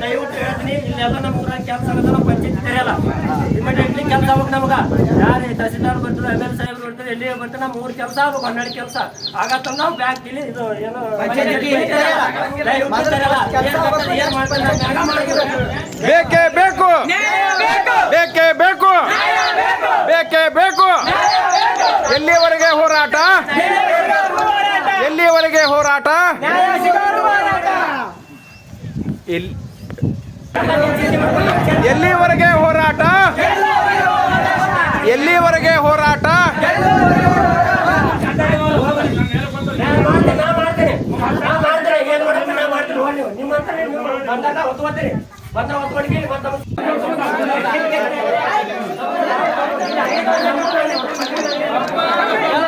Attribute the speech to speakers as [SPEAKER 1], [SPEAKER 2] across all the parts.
[SPEAKER 1] ದಯವಿಟ್ಟು ಹೇಳ್ತೀನಿ ಇಲ್ಲೆಲ್ಲ ನಮ್ಮ ಊರಾಗ ಕೆಲಸ ಆಗದ ನಮ್ಮ ಪಂಚಾಯತ್ ತೆರೆಯಲ್ಲ ಇಮಿಡಿಯೇಟ್ಲಿ ಕೆಲಸ ಆಗ್ಬೇಕು ನಮಗ. ಯಾರು ತಹಸೀಲ್ದಾರ್ ಬರ್ತಾರೆ ಎಂ ಎಲ್ ಸಾಹೇಬ್ರು ಎಲ್ಲಿ ನಮ್ಮ ಕೆಲಸ ಹನ್ನೆರಡು ಕೆಲಸ. ಆಗತ್ತ ನಾವು ಬ್ಯಾಂಕ್ ಇಲ್ಲಿ ಇದು ಏನು
[SPEAKER 2] ಬೇಕೇ ಬೇಕು? ಬೇಕೇ. ಬೇಕು ಬೇಕೇ? ಬೇಕು ಎಲ್ಲಿವರೆಗೆ ಹೋರಾಟ? ಎಲ್ಲಿವರೆಗೆ ಹೋರಾಟ? ಎಲ್- ಎಲ್ಲಿವರೆಗೆ
[SPEAKER 1] ಮಾಡ್ತೀನಿ, ಹೋಗ್ಲಿ ನೀವು. ನಿಮ್ಮಂತ ನೀವು ಬಂದಾಗ ಒತ್ಕೊತೀನಿ. ಬಂದ್ರೆ ಒತ್ಕೊಳ್ಗಿ, ಮತ್ತೆ ಏ ಅಣ್ಣ,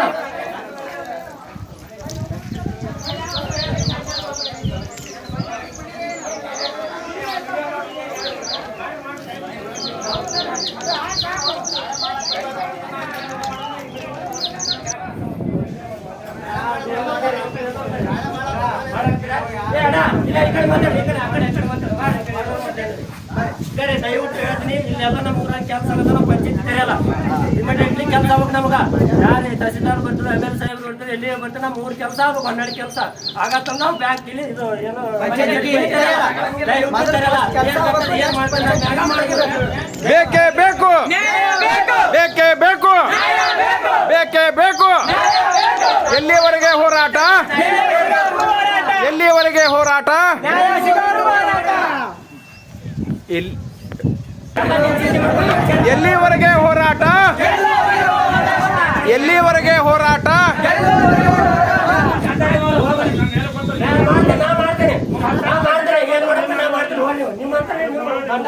[SPEAKER 1] ಕಡೆ ಇಲ್ಲೆಲ್ಲ ನಮ್ಮ ಊರಾಗ ಕೆಲಸ ಇಮಿಡಿಯೇಟ್ಲಿ ಕೆಲಸ ಆಗ್ಬೇಕು ಬರ್ತಾರೆ ನಮ್ಮ ಕೆಲಸ ಆಗ್ಬೇಕು ಕೆಲಸ ನಾವು ಬ್ಯಾಂಕ್ ಇಲ್ಲಿ ಇದು ಏನು ನಾವು.
[SPEAKER 2] ಬೇಕೇ. ಬೇಕು ಹೋರಾಟ? ಎಲ್ಲಿವರೆಗೆ ಹೋರಾಟ. ಎಲ್- ಎಲ್ಲಿವರೆಗೆ ಹೋರಾಟ? ಎಲ್ಲಿವರೆಗೆ ಹೋರಾಟ?
[SPEAKER 1] ನಾನ್